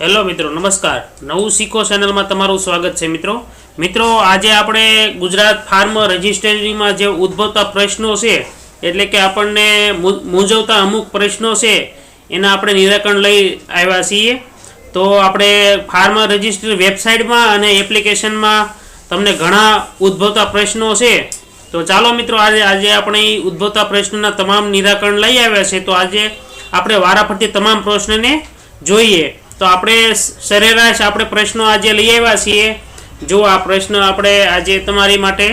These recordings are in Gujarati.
હેલો મિત્રો, નમસ્કાર. નવું શીખો ચેનલમાં તમારું સ્વાગત છે મિત્રો. મિત્રો, આજે આપણે ગુજરાત ફાર્મ રજિસ્ટ્રીમાં જે ઉદ્ભવતા પ્રશ્નો છે, એટલે કે આપણને મૂંઝવતા અમુક પ્રશ્નો છે, એના આપણે નિરાકરણ લઈ આવ્યા છીએ. તો આપણે ફાર્મ રજિસ્ટ્રી વેબસાઇટમાં અને એપ્લિકેશનમાં તમને ઘણા ઉદ્ભવતા પ્રશ્નો છે. તો ચાલો મિત્રો, આજે આજે આપણે ઉદ્ભવતા પ્રશ્નોના તમામ નિરાકરણ લઈ આવ્યા છે. તો આજે આપણે વારાફરતી તમામ પ્રશ્નને જોઈએ. તો આપણે સરેરાશ આપણે પ્રશ્નો આજે લઈ આવ્યા છીએ. જો આ પ્રશ્ન આપણે આજે તમારી માટે,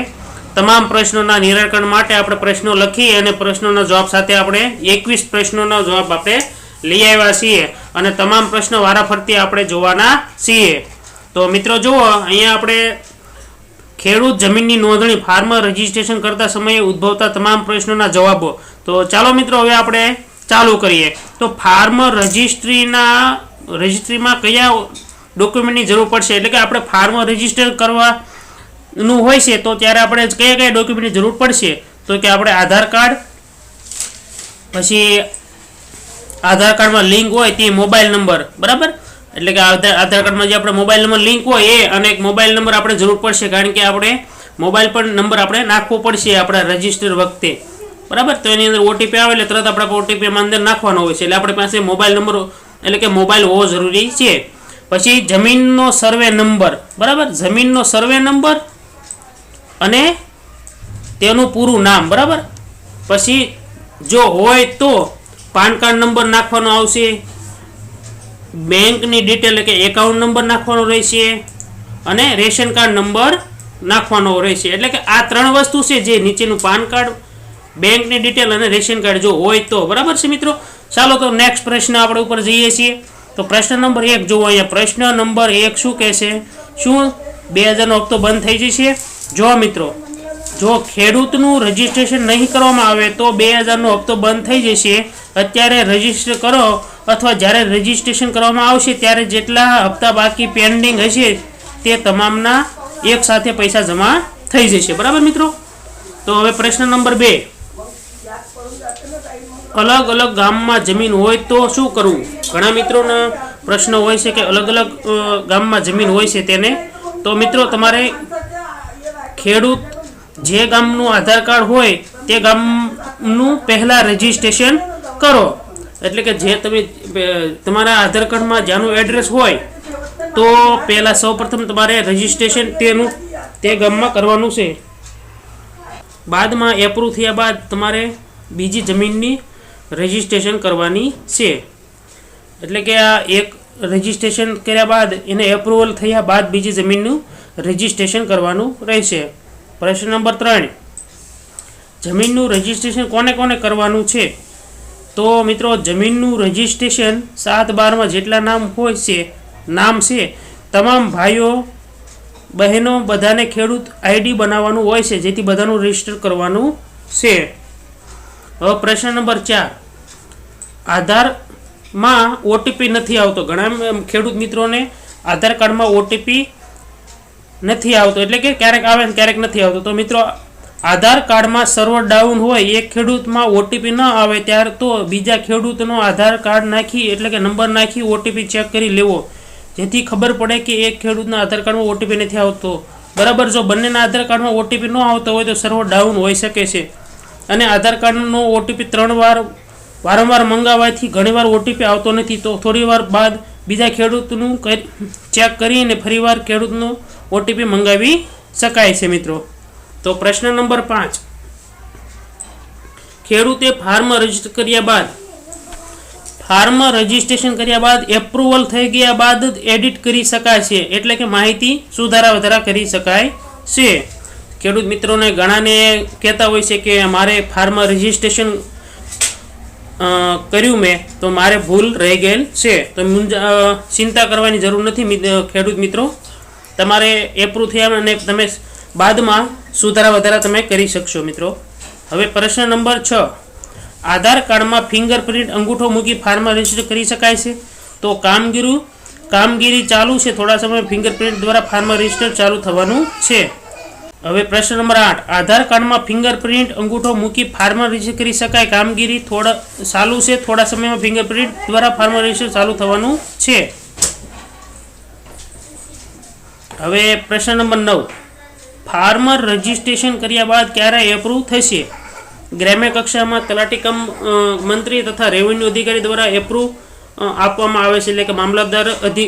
તમામ પ્રશ્નોના નિરાકરણ માટે આપણે પ્રશ્નો લખી અને પ્રશ્નોના જવાબ સાથે આપણે એકવીસ પ્રશ્નોના જવાબ આપણે લઈ આવ્યા છીએ. અને તમામ પ્રશ્નો વારાફરતી આપણે જોવાના છીએ. તો મિત્રો જુઓ, અહીંયા આપણે ખેડૂત જમીનની નોંધણી, ફાર્મર રજીસ્ટ્રેશન કરતા સમયે ઉદ્ભવતા તમામ પ્રશ્નોના જવાબો. તો ચાલો મિત્રો હવે આપણે ચાલુ કરીએ. તો ફાર્મર રજિસ્ટ્રીના રજિસ્ટ્રીમાં કયા ડોક્યુમેન્ટની જરૂર પડશે? એટલે કે આપણે ફાર્મ રજિસ્ટર કરવાનું હોય છે, તો ત્યારે આપણે કયા કયા ડોક્યુમેન્ટની જરૂર પડશે? તો કે આપણે આધાર કાર્ડ, પછી આધાર કાર્ડમાં લિંક હોય તે મોબાઈલ નંબર, બરાબર? એટલે કે આધાર કાર્ડમાં જે આપણે મોબાઈલ નંબર લિંક હોય એ અને એક મોબાઈલ નંબર આપણે જરૂર પડશે, કારણ કે આપણે મોબાઈલ પર નંબર આપણે નાખવો પડશે આપણા રજિસ્ટર વખતે, બરાબર? તો એની અંદર ઓટીપી આવે એટલે તરત આપણે ઓટીપીમાં અંદર નાખવાનો હોય છે, એટલે આપણી પાસે મોબાઈલ નંબર એટલે કે મોબાઈલ હોવો જરૂરી છે. પછી જમીનનો સર્વે નંબર, બરાબર? જમીનનો સર્વે નંબર અને તેનું પૂરું નામ, બરાબર? પછી જો હોય તો પાન કાર્ડ નંબર નાખવાનો આવશે, બેંકની ડિટેલ એટલે કે એકાઉન્ટ નંબર નાખવાનો રહેશે અને રેશન કાર્ડ નંબર નાખવાનો રહેશે. એટલે કે આ ત્રણ વસ્તુ છે જે નીચેનું પાન કાર્ડ, બેંકની ડિટેલ અને રેશન કાર્ડ જો હોય તો, બરાબર છે મિત્રો? ચાલો તો નેક્સ્ટ પ્રશ્ન આપણે ઉપર જઈએ છીએ. તો પ્રશ્ન નંબર એક, જુઓ અહીંયા, પ્રશ્ન નંબર એક શું કહે છે? શું? બે હજારનો હપ્તો બંધ થઈ જશે? જો મિત્રો, જો ખેડૂતનું રજીસ્ટ્રેશન નહીં કરવામાં આવે તો બે હજારનો હપ્તો બંધ થઈ જશે. અત્યારે રજિસ્ટર કરો અથવા જ્યારે રજીસ્ટ્રેશન કરવામાં આવશે, ત્યારે જેટલા હપ્તા બાકી પેન્ડિંગ હશે, તે તમામના એક સાથે પૈસા જમા થઈ જશે. બરાબર મિત્રો? તો હવે પ્રશ્ન નંબર બે. અલગ અલગ ગામમાં જમીન હોય તો શું કરવું? ઘણા મિત્રોના પ્રશ્ન હોય છે કે અલગ અલગ ગામમાં જમીન હોય છે તેને. તો મિત્રો, તમારે ખેડૂત જે ગામનું આધાર કાર્ડ હોય, તે ગામનું પહેલાં રજીસ્ટ્રેશન કરો. એટલે કે જે તમે તમારા આધાર કાર્ડમાં જ્યાંનું એડ્રેસ હોય, તો પહેલાં સૌપ્રથમ તમારે રજીસ્ટ્રેશન તેનું, તે ગામમાં કરવાનું છે. બાદમાં એપ્રુવ થયા બાદ તમારે બીજી જમીનની રજીસ્ટ્રેશન કરવાની છે. એટલે કે આ એક રજીસ્ટ્રેશન કર્યા બાદ એને એપ્રુવલ થયા બાદ બીજી જમીનનું રજીસ્ટ્રેશન કરવાનું રહેશે. પ્રશ્ન નંબર ત્રણ. જમીનનું રજીસ્ટ્રેશન કોને કોને કરવાનું છે? તો મિત્રો, જમીનનું રજીસ્ટ્રેશન સાત બારમાં જેટલા નામ હોય છે, નામ છે, તમામ ભાઈઓ, બહેનો બધાને ખેડૂત આઈડી બનાવવાનું હોય છે, જેથી બધાનું રજિસ્ટર કરવાનું છે. હવે પ્રશ્ન નંબર ચાર. આધારમાં ઓટીપી નથી આવતો. ઘણા ખેડૂત મિત્રોને આધાર કાર્ડમાં ઓટીપી નથી આવતો. એટલે કે ક્યારેક આવે ને ક્યારેક નથી આવતો. તો મિત્રો, આધાર કાર્ડમાં સર્વર ડાઉન હોય, એક ખેડૂતમાં ઓટીપી ન આવે, ત્યારે તો બીજા ખેડૂતનો આધાર કાર્ડ નાખી, એટલે કે નંબર નાખી ઓટીપી ચેક કરી લેવો. જેથી ખબર પડે કે એક ખેડૂતના આધાર કાર્ડમાં ઓટીપી નથી આવતો. બરાબર, જો બંનેના આધાર કાર્ડમાં ઓટીપી ન આવતો હોય, તો સર્વર ડાઉન હોઈ શકે છે. અને આધાર કાર્ડનો ઓટીપી ત્રણ વાર વારંવાર મંગાવવાથી ઘણીવાર ઓટીપી આવતો નથી. તો થોડી વાર બાદ બીજા ખેડૂતનું ચેક કરીને ફરીવાર ખેડૂતનો ઓટીપી મંગાવી શકાય છે મિત્રો. તો પ્રશ્ન નંબર પાંચ. ખેડૂતે ફાર્મ રજિસ્ટર કર્યા બાદ, ફાર્મ રજીસ્ટ્રેશન કર્યા બાદ એપ્રુવલ થઈ ગયા બાદ એડિટ કરી શકાય છે. એટલે કે માહિતી સુધારા વધારા કરી શકાય છે. ખેડૂત મિત્રોને ઘણાને કહેતા હોય છે કે મારે ફાર્મ રજીસ્ટ્રેશન કર્યું મેં, તો મારે ભૂલ રહી ગયેલ છે. તો ચિંતા કરવાની જરૂર નથી ખેડૂત મિત્રો. તમારે એપ્રુવ થયા અને તમે બાદમાં સુધારા વધારા તમે કરી શકશો મિત્રો. હવે પ્રશ્ન નંબર છ. આધાર કાર્ડમાં ફિંગરપ્રિન્ટ અંગૂઠો મૂકી ફાર્મ રજિસ્ટર કરી શકાય છે? તો કામગીરી કામગીરી ચાલુ છે. થોડા સમય ફિંગરપ્રિન્ટ દ્વારા ફાર્મ રજિસ્ટર ચાલુ થવાનું છે. હવે પ્રશ્ન નંબર આઠ. આધાર કાર્ડમાં ફિંગરપ્રિન્ટ અંગૂઠો મૂકી ફાર્મ રજિસ્ટર કરી શકાય. કામગીરી થોડા ચાલુ છે. થોડા સમયમાં ફિંગરપ્રિન્ટ દ્વારા ફાર્મ રજિસ્ટર ચાલુ થવાનું છે. હવે પ્રશ્ન નંબર નવ. ફાર્મર રજીસ્ટ્રેશન કર્યા બાદ ક્યારે એપ્રુવ થશે? ગ્રામ્ય કક્ષામાં તલાટી કમ મંત્રી તથા રેવન્યુ અધિકારી દ્વારા એપ્રુવ આપવામાં આવે છે એટલે કે મામલતદાર અધિ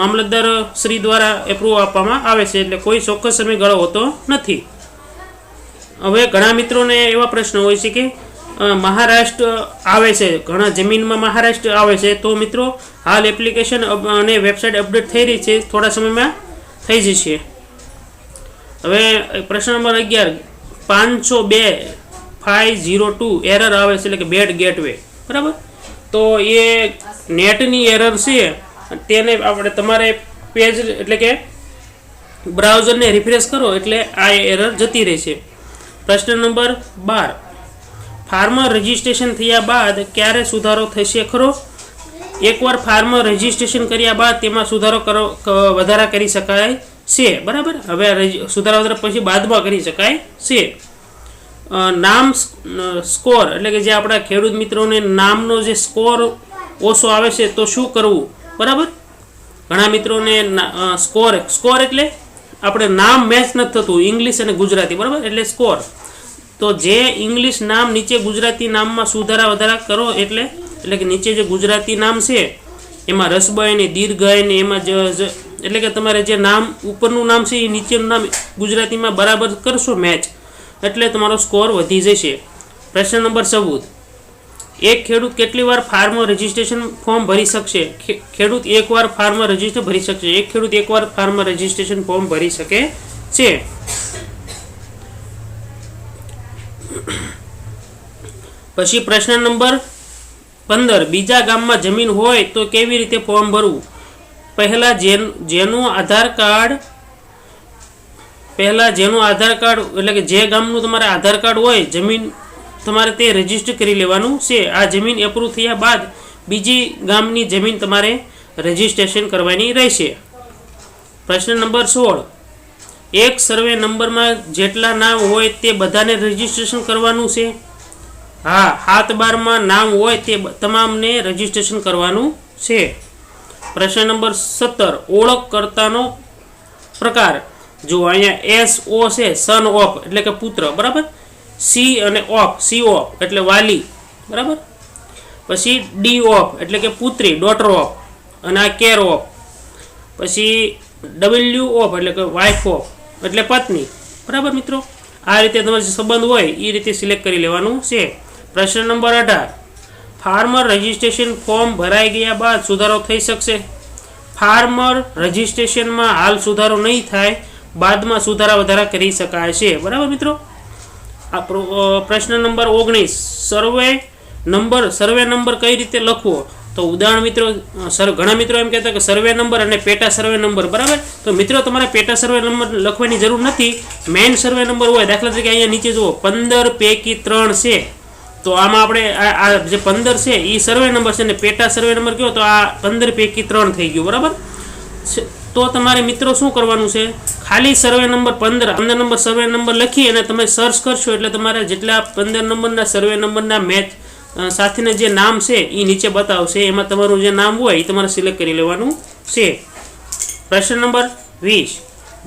મામલતદાર શ્રી દ્વારા એપ્રુવ આપવામાં આવે છે એટલે કોઈ ચોક્કસ સમયગાળો હોતો નથી. હવે ઘણા મિત્રોને એવા પ્રશ્ન હોય છે કે મહારાષ્ટ્ર આવે છે, ઘણા જમીનમાં મહારાષ્ટ્ર આવે છે. તો મિત્રો, હાલ એપ્લિકેશન અને વેબસાઇટ અપડેટ થઈ રહી છે, થોડા સમયમાં થઈ જશે. હવે પ્રશ્ન નંબર અગિયાર, પાંચસો બે ફાઇવ ઝીરો ટુ એરર આવે છે એટલે કે બેડ ગેટવે બરાબર? તો એ નેટની એરર છે, તેને આપણે તમારે પેજ એટલે કે બ્રાઉઝરને રિફ્રેશ કરો એટલે આ એરર જતી રહેશે. પ્રશ્ન નંબર બાર. ફાર્મર રજિસ્ટ્રેશન થયા બાદ ક્યારે સુધારો થશે ખરો? એકવાર ફાર્મર રજિસ્ટ્રેશન કર્યા બાદ તેમાં સુધારો કરો વધારા કરી શકાય છે. બરાબર? હવે સુધારા વધારા પછી બાદમાં કરી શકાય છે. નામ સ્કોર એટલે કે જે આપણા ખેડૂત મિત્રોને નામનો જે સ્કોર ઓછો આવે છે તો શું કરવું? બરાબર? ઘણા મિત્રોને સ્કોર સ્કોર એટલે આપણે નામ મેચ નથી થતું ઇંગ્લિશ અને ગુજરાતી, બરાબર? એટલે સ્કોર તો જે ઇંગ્લિશ નામ નીચે ગુજરાતી નામમાં સુધારા વધારા કરો એટલે એટલે કે નીચે જે ગુજરાતી નામ છે, એમાં રસબય ને દીર્ઘાય ને એમાં જ એટલે કે તમારે જે નામ, ઉપરનું નામ છે એ નીચેનું નામ ગુજરાતીમાં બરાબર કરશો મેચ એટલે તમારો સ્કોર વધી જશે. પ્રશ્ન નંબર ચૌદ. એક ખેડૂત કેટલી વાર ફાર્મ રજિસ્ટ્રેશન ફોર્મ ભરી શકશે? ખેડૂત એકવાર ફાર્મ રજિસ્ટર ભરી શકશે. એક ખેડૂત એકવાર ફાર્મ રજિસ્ટ્રેશન ફોર્મ ભરી શકે છે. પછી પ્રશ્ન નંબર પંદર, બીજા ગામમાં જમીન હોય તો કેવી રીતે ફોર્મ ભરવું? પહેલાં જેન, જેનું આધાર કાર્ડ, પહેલાં જેનું આધાર કાર્ડ, એટલે કે જે ગામનું તમારે આધાર કાર્ડ હોય, જમીન તમારે તે રજિસ્ટર કરી લેવાનું છે. આ જમીન એપ્રુવ થયા બાદ બીજી ગામની જમીન તમારે રજિસ્ટ્રેશન કરવાની રહેશે. પ્રશ્ન નંબર સોળ. એક સર્વે નંબરમાં જેટલા નામ હોય તે બધાને રજિસ્ટ્રેશન કરવાનું છે. હા, હાથ બારમાં નામ હોય તે તમામને રજીસ્ટ્રેશન કરવાનું છે. પ્રશ્ન નંબર સત્તર. ઓળખકર્તાનો પ્રકાર. જો અહીંયા એસ ઓ છે સન ઓફ એટલે કે પુત્ર, બરાબર? સી અને ઓફ, સી ઓફ, એટલે વાલી, બરાબર? પછી ડી ઓફ, એટલે કે પુત્રી, ડોટર ઓફ, અને આ કેર ઓફ. પછી ડબલ્યુ ઓફ, એટલે કે વાઇફ ઓફ, એટલે પત્ની, બરાબર મિત્રો? આ રીતે તમારો સંબંધ હોય એ રીતે સિલેક્ટ કરી લેવાનું છે. પ્રશ્ન નંબર અઢાર. ફાર્મર રજિસ્ટ્રેશન ફોર્મ ભરાઈ ગયા બાદ સુધારો થઈ શકશે? ફાર્મર રજિસ્ટ્રેશનમાં હાલ સુધારો નહીં થાય, બાદમાં સુધારા વધારા કરી શકાય છે. બરાબર મિત્રો? આ પ્રો- પ્રશ્ન નંબર ઓગણીસ. સર્વે નંબર સર્વે નંબર કઈ રીતે લખવો? તો ઉદાહરણ મિત્રો સર, ઘણા મિત્રો એમ કહેતા કે સર્વે નંબર અને પેટા સર્વે નંબર, બરાબર? તો મિત્રો, તમારે પેટા સર્વે નંબર લખવાની જરૂર નથી. મેઇન સર્વે નંબર હોય, દાખલા તરીકે અહીંયા નીચે જુઓ, પંદર પૈકી ત્રણ છે. તો આમાં આપણે આ જે પંદર છે એ સર્વે નંબર છે અને પેટા સર્વે નંબર કયો? તો આ પંદર પૈકી ત્રણ થઈ ગયું, બરાબર? તો તમારે મિત્રો શું કરવાનું છે? ખાલી સર્વે નંબર પંદર પંદર નંબર સર્વે નંબર લખી અને તમે સર્ચ કરશો એટલે તમારે જેટલા પંદર નંબરના સર્વે નંબરના મેચ સાથેના જે નામ છે એ નીચે બતાવશે. એમાં તમારું જે નામ હોય એ તમારે સિલેક્ટ કરી લેવાનું છે. પ્રશ્ન નંબર વીસ.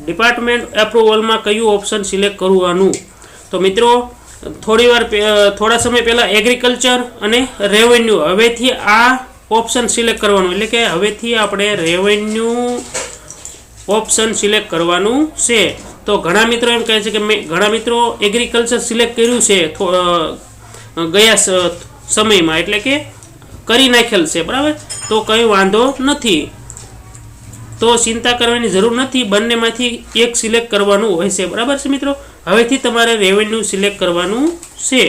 ડિપાર્ટમેન્ટ એપ્રુવલમાં કયું ઓપ્શન સિલેક્ટ કરવાનું? તો મિત્રો, થોડી વાર થોડા સમય પહેલાં એગ્રીકલ્ચર અને રેવન્યુ હવેથી આ ઓપ્શન સિલેક્ટ કરવાનું. એટલે કે હવેથી આપણે રેવન્યુ ઓપ્શન સિલેક્ટ કરવાનું છે. તો ઘણા મિત્રો એમ કહે છે કે મેં ઘણા મિત્રો એગ્રીકલ્ચર સિલેક્ટ કર્યું છે ગયા સમયમાં. એટલે કે કરી નાખેલ છે, બરાબર? તો કંઈ વાંધો નથી. તો ચિંતા કરવાની જરૂર નથી. બંનેમાંથી એક સિલેક્ટ કરવાનું હોય છે. બરાબર છે મિત્રો? હવેથી તમારે રેવન્યુ સિલેક્ટ કરવાનું છે.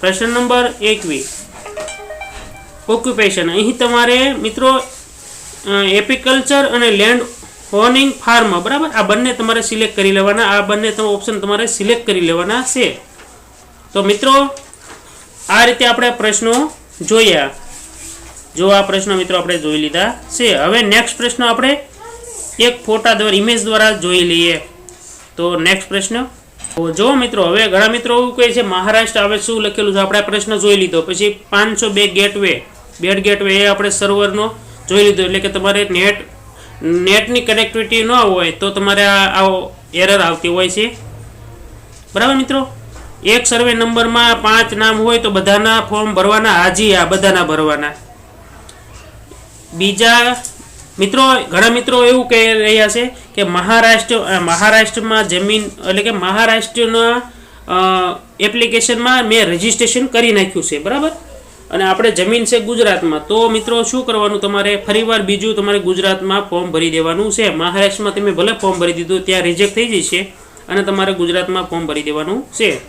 પ્રશ્ન નંબર એકવીસ. ઓક્યુપેશન અહીં તમારે મિત્રો એપિકલ્ચર અને લેન્ડ હોનિંગ ફાર્મ બરાબર? આ બંને તમારે સિલેક્ટ કરી લેવાના. આ બંને ઓપ્શન તમારે સિલેક્ટ કરી લેવાના છે. તો મિત્રો, આ રીતે આપણે પ્રશ્નો જોયા. જો આ પ્રશ્નો મિત્રો આપણે જોઈ લીધા છે. હવે નેક્સ્ટ પ્રશ્ન આપણે એક ફોટા દ્વારા ઇમેજ દ્વારા જોઈ લઈએ. તો નેક્સ્ટ પ્રશ્ન. જો મિત્રો, હવે ઘણા મિત્રો એવું કહે છે, મહારાષ્ટ્ર આવે શું લખેલું છે? આપણે પ્રશ્ન જોઈ લીધો. પછી પાંચસો બે ગેટવે બેડ ગેટવે એ આપણે સર્વરનો જોઈ લીધો. એટલે કે તમારે નેટ નેટની કનેક્ટિવિટી ન હોય તો તમારે આ એરર આવતી હોય છે. બરાબર મિત્રો? એક સર્વે નંબરમાં પાંચ નામ હોય તો બધાના ફોર્મ ભરવાના, હાજી આ બધાના ભરવાના. બીજા મિત્રો, ઘણા મિત્રો એવું કહી રહ્યા છે કે મહારાષ્ટ્ર મહારાષ્ટ્રમાં જમીન, એટલે કે મહારાષ્ટ્રના એપ્લિકેશનમાં મેં રજિસ્ટ્રેશન કરી નાખ્યું છે. બરાબર? અને આપણે જમીન છે ગુજરાતમાં, તો મિત્રો શું કરવાનું તમારે? ફરીવાર બીજું તમારે ગુજરાતમાં ફોર્મ ભરી દેવાનું છે. મહારાષ્ટ્રમાં તમે ભલે ફોર્મ ભરી દીધું, ત્યાં રિજેક્ટ થઈ જશે અને તમારે ગુજરાતમાં ફોર્મ ભરી દેવાનું છે.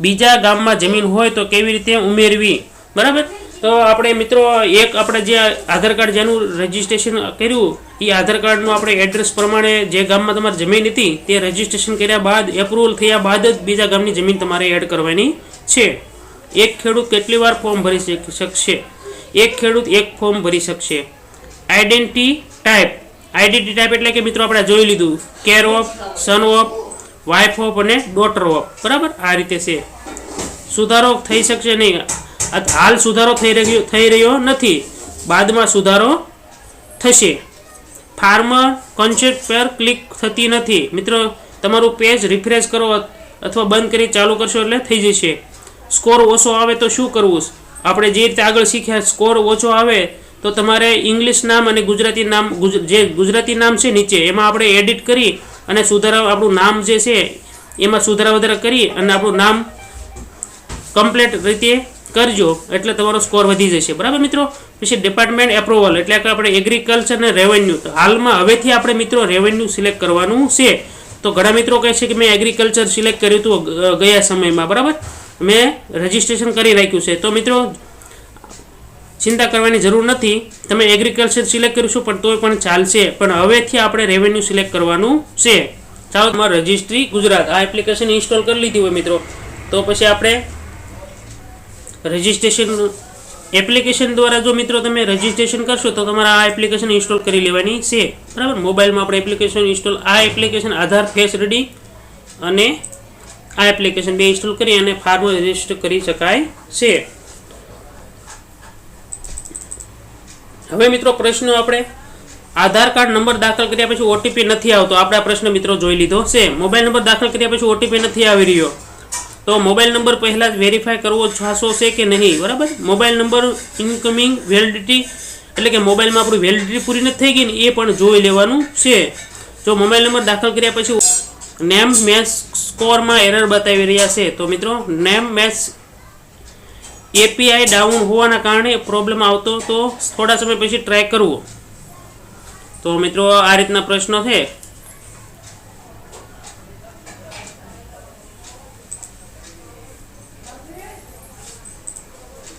બીજા ગામમાં જમીન હોય તો કેવી રીતે ઉમેરવી? બરાબર? તો આપણે મિત્રો, એક આપણે જે આધાર કાર્ડ જેનું રજિસ્ટ્રેશન કર્યું, એ આધાર કાર્ડનું આપણે એડ્રેસ પ્રમાણે જે ગામમાં તમારી જમીન હતી, તે રજીસ્ટ્રેશન કર્યા બાદ એપ્રુવલ થયા બાદ જ બીજા ગામની જમીન તમારે એડ કરવાની છે. એક ખેડૂત કેટલી વાર ફોર્મ ભરી શક- શકશે? એક ખેડૂત એક ફોર્મ ભરી શકશે. આઈડેન્ટી ટાઈપ આઈડેન્ટી ટાઈપ એટલે કે મિત્રો આપણે જોઈ લીધું. Care of son of wife of અને ડોટર ઓફ બરાબર? આ રીતે છે. સુધારો થઈ શકશે નહીં. હાલ સુધારો થઈ રહ્યો થઈ રહ્યો નથી. બાદમાં સુધારો થશે. ફાર્મર કોન્સેપ્ટ પર ક્લિક થતી નથી. મિત્રો, તમારું પેજ રિફ્રેશ કરો અથવા બંધ કરી ચાલુ કરશો એટલે થઈ જશે. સ્કોર ઓછો આવે તો શું કરવું? આપણે જે રીતે આગળ શીખ્યા, સ્કોર ઓછો આવે તો તમારે ઇંગ્લિશ નામ અને ગુજરાતી નામ જે ગુજરાતી નામ છે નીચે, એમાં આપણે એડિટ કરી અને સુધારા, આપણું નામ જે છે, એમાં સુધારા વધારા કરી અને આપણું નામ કમ્પ્લેટ રીતે કરજો, એટલે તમારો સ્કોર વધી જશે. બરાબર મિત્રો? પછી ડિપાર્ટમેન્ટ એપ્રુવલ એટલે કે આપણે એગ્રીકલ્ચર અને રેવન્યુ તો હાલમાં હવેથી આપણે મિત્રો રેવન્યુ સિલેક્ટ કરવાનું છે. તો ઘણા મિત્રો કહે છે કે મેં એગ્રીકલ્ચર સિલેક્ટ કર્યું હતું ગયા સમયમાં. બરાબર? મેં રજિસ્ટ્રેશન કરી રાખ્યું છે. તો મિત્રો, ચિંતા કરવાની જરૂર નથી. તમે એગ્રીકલ્ચર સિલેક્ટ કરીશું પણ તોય પણ ચાલશે. પણ હવેથી આપણે રેવન્યુ સિલેક્ટ કરવાનું છે. ચાલો, તમારે રજિસ્ટ્રી ગુજરાત. આ એપ્લિકેશન ઇન્સ્ટોલ કરી લીધી હોય મિત્રો. તો પછી આપણે રજિસ્ટ્રેશન એપ્લિકેશન દ્વારા જો મિત્રો તમે રજિસ્ટ્રેશન કરશો, તો તમારે આ એપ્લિકેશન ઇન્સ્ટોલ કરી લેવાની છે. બરાબર? મોબાઈલમાં આપણે એપ્લિકેશન ઇન્સ્ટોલ આ એપ્લિકેશન આધાર ફેસ રેડી અને આ એપ્લિકેશન બે ઇન્સ્ટોલ કરી અને ફાર્મ રજિસ્ટર કરી શકાય છે. હવે મિત્રો પ્રશ્ન આપણે આધાર કાર્ડ નંબર દાખલ કર્યા પછી ઓટીપી નથી આવતો. આપણે આ પ્રશ્ન મિત્રો જોઈ લીધો છે. મોબાઈલ નંબર દાખલ કર્યા પછી ઓટીપી નથી આવી રહ્યો. તો મોબાઈલ નંબર પહેલાં જ વેરીફાઈ કરવો છાસો છે કે નહીં? બરાબર? મોબાઈલ નંબર ઇનકમિંગ વેલિડિટી એટલે કે મોબાઈલમાં આપણી વેલિડિટી પૂરી નથી થઈ ગઈ ને એ પણ જોઈ લેવાનું છે. જો મોબાઈલ નંબર દાખલ કર્યા પછી નેમ મેચ સ્કોરમાં એરર બતાવી રહ્યા છે. તો મિત્રો, નેમ મેચ એપીઆઈ ડાઉન હોવાના કારણે પ્રોબ્લેમ આવતો, તો થોડા સમય પછી ટ્રાય કરવો. તો મિત્રો, આ રીતના પ્રશ્નો છે.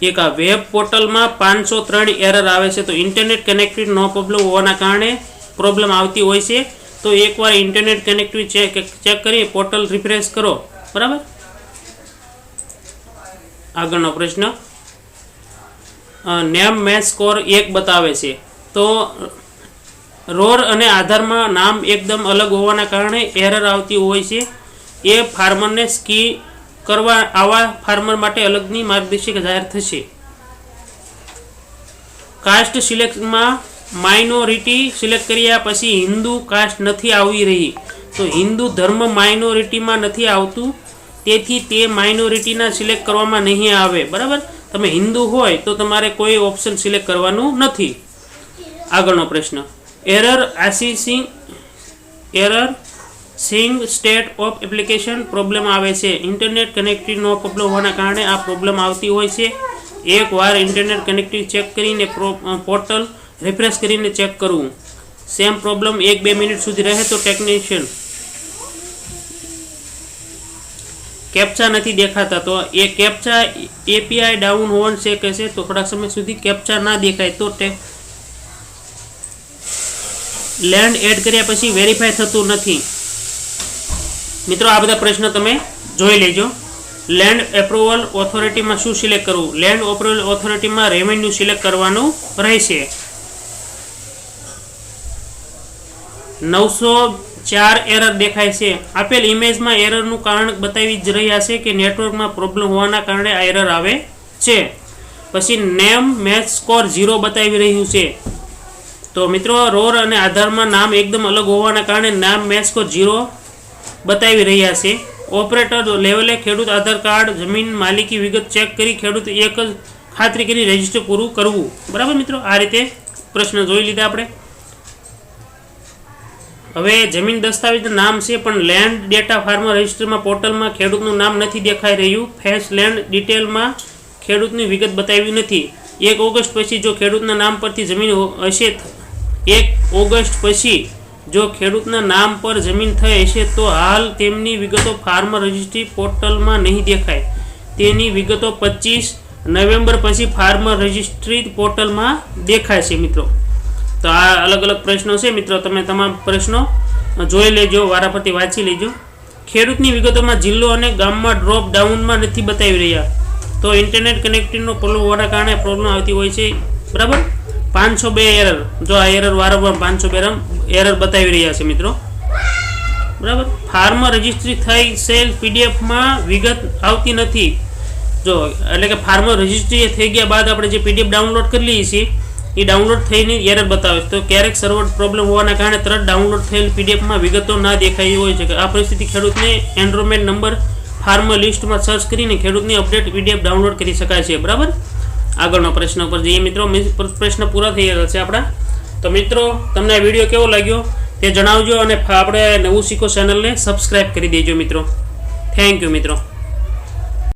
એક આ વેબ પોર્ટલમાં પાંચસો ત્રણ એરર આવે છે. તો ઇન્ટરનેટ કનેક્ટિવિટી નો પ્રોબ્લેમ હોવાના કારણે પ્રોબ્લેમ આવતી હોય છે. તો એકવાર ઇન્ટરનેટ કનેક્ટિવિટી ચેક ચેક કરી પોર્ટલ રિફ્રેશ કરો. બરાબર? આગળનો પ્રશ્ન. નેમ મેચ સ્કોર એક બતાવે છે. તો, રોર અને આધારમાં નામ એકદમ અલગ હોવાના કારણે એરર આવતી હોય છે. એ ફાર્મરને સ્કી કરવા, આવા ફાર્મર માટે અલગની માર્ગદર્શિક જાહેર થશે. કાસ્ટ સિલેક્ટમાં માઇનોરિટી સિલેક્ટ કર્યા પછી હિન્દુ કાસ્ટ નથી આવી રહી. તો હિન્દુ ધર્મ માઇનોરિટીમાં નથી આવતું, તેથી તે માઇનોરિટીના સિલેક્ટ કરવામાં નહીં આવે. બરાબર? તમે હિન્દુ હોય તો તમારે કોઈ ઓપ્શન સિલેક્ટ કરવાનું નથી. આગળનો પ્રશ્ન. એરર આસીસિંગ એરર સિંગ સ્ટેટ ઓફ એપ્લિકેશન પ્રોબ્લેમ આવે છે. ઇન્ટરનેટ કનેક્ટિવનો પ્રોબ્લેમ હોવાના કારણે આ પ્રોબ્લેમ આવતી હોય છે. એકવાર ઇન્ટરનેટ કનેક્ટિવિટી ચેક કરીને પોર્ટલ રિફ્રેશ કરીને ચેક કરવું સેમ પ્રોબ્લેમ એક બે મિનિટ સુધી રહે તો ટેકનિશિયન. કેપ્ચા નથી દેખાતા તો એ કેપ્ચા એપીઆઈ ડાઉન હોવાનું છે કહેશે તો થોડા સમય સુધી કેપ્ચા ના દેખાય તો લેન્ડ એડ કર્યા પછી વેરીફાઈ થતું નથી. મિત્રો, આ બધા પ્રશ્નો તમે જોઈ લેજો. લેન્ડ એપ્રુવલ ઓથોરિટીમાં શું સિલેક્ટ કરવું? લેન્ડ એપ્રુવલ ઓથોરિટીમાં રેવન્યુ સિલેક્ટ કરવાનું રહેશે. નવસો ચાર એરર દેખાય છે. આપેલ ઇમેજમાં એરરનું કારણ બતાવી જ રહ્યા છે કે નેટવર્કમાં પ્રોબ્લેમ હોવાના કારણે આ એરર આવે છે. પછી નેમ મેચ સ્કોર ઝીરો બતાવી રહ્યું છે. તો મિત્રો, રોર અને આધારમાં નામ એકદમ અલગ હોવાના કારણે નામ મેસ્કો ઝીરો બતાવી રહ્યા છે. ઓપરેટર લેવલે ખેડૂત આધાર કાર્ડ, જમીન માલિકી વિગત ચેક કરી ખેડૂત એક જ ખાતરી કરી રજિસ્ટર પૂરું કરવું. બરાબર મિત્રો? આ રીતે પ્રશ્ન જોઈ લીધા આપણે. હવે જમીન દસ્તાવેજ નામ છે, પણ લેન્ડ ડેટા ફાર્મર રજિસ્ટરમાં પોર્ટલમાં ખેડૂતનું નામ નથી દેખાઈ રહ્યું. ફેસ લેન્ડ ડિટેલમાં ખેડૂતની વિગત બતાવી નથી. એક ઓગસ્ટ પછી જો ખેડૂતના નામ પરથી જમીન હશે, એક ઓગસ્ટ પછી જો ખેડૂતના નામ પર જમીન થઈ હશે, તો હાલ તેમની વિગતો ફાર્મર રજિસ્ટ્રી પોર્ટલમાં નહીં દેખાય. તેની વિગતો પચીસ નવેમ્બર પછી ફાર્મર રજિસ્ટ્રી પોર્ટલમાં દેખાશે મિત્રો. તો આ અલગ અલગ પ્રશ્નો છે મિત્રો, તમે તમામ પ્રશ્નો જોઈ લેજો, વારાફરતી વાંચી લેજો. ખેડૂતની વિગતોમાં જિલ્લો અને ગામમાં ડ્રોપ ડાઉનમાં નથી બતાવી રહ્યા. તો ઇન્ટરનેટ કનેક્ટિંગનો પ્રોબ્લેમ હોવાના કારણે પ્રોબ્લેમ આવતી હોય છે. બરાબર? પાંચસો બે એરર જો આ એરર વારંવાર પાંચસો બે એરર બતાવી રહ્યા છે મિત્રો. બરાબર? ફાર્મર રજિસ્ટ્રી થઈ સેલ પીડીએફમાં વિગત આવતી નથી. જો, એટલે કે ફાર્મર રજિસ્ટ્રી થઈ ગયા બાદ આપણે જે પીડીએફ ડાઉનલોડ કરી લઈએ છીએ એ ડાઉનલોડ થઈને એરર બતાવે. છે તો ક્યારેક સર્વર પ્રોબ્લેમ હોવાના કારણે તરત ડાઉનલોડ થયેલ પીડીએફમાં વિગતો ના દેખાઈ હોય છે. આ પરિસ્થિતિ ખેડૂતને એન્ડ્રોમેન્ટ નંબર ફાર્મર લિસ્ટમાં સર્ચ કરીને ખેડૂતની અપડેટ પીડીએફ ડાઉનલોડ કરી શકાય છે. બરાબર? આગળનો પ્રશ્ન ઉપર જઈએ મિત્રો. પ્રશ્ન પૂરા થઈ ગયા છે આપણા. તો મિત્રો, તમને આ વીડિયો કેવો લાગ્યો? તે જણાવજો અને આપણે નવું શીખો ચેનલને સબસ્ક્રાઇબ કરી દેજો મિત્રો. થેન્ક યુ મિત્રો.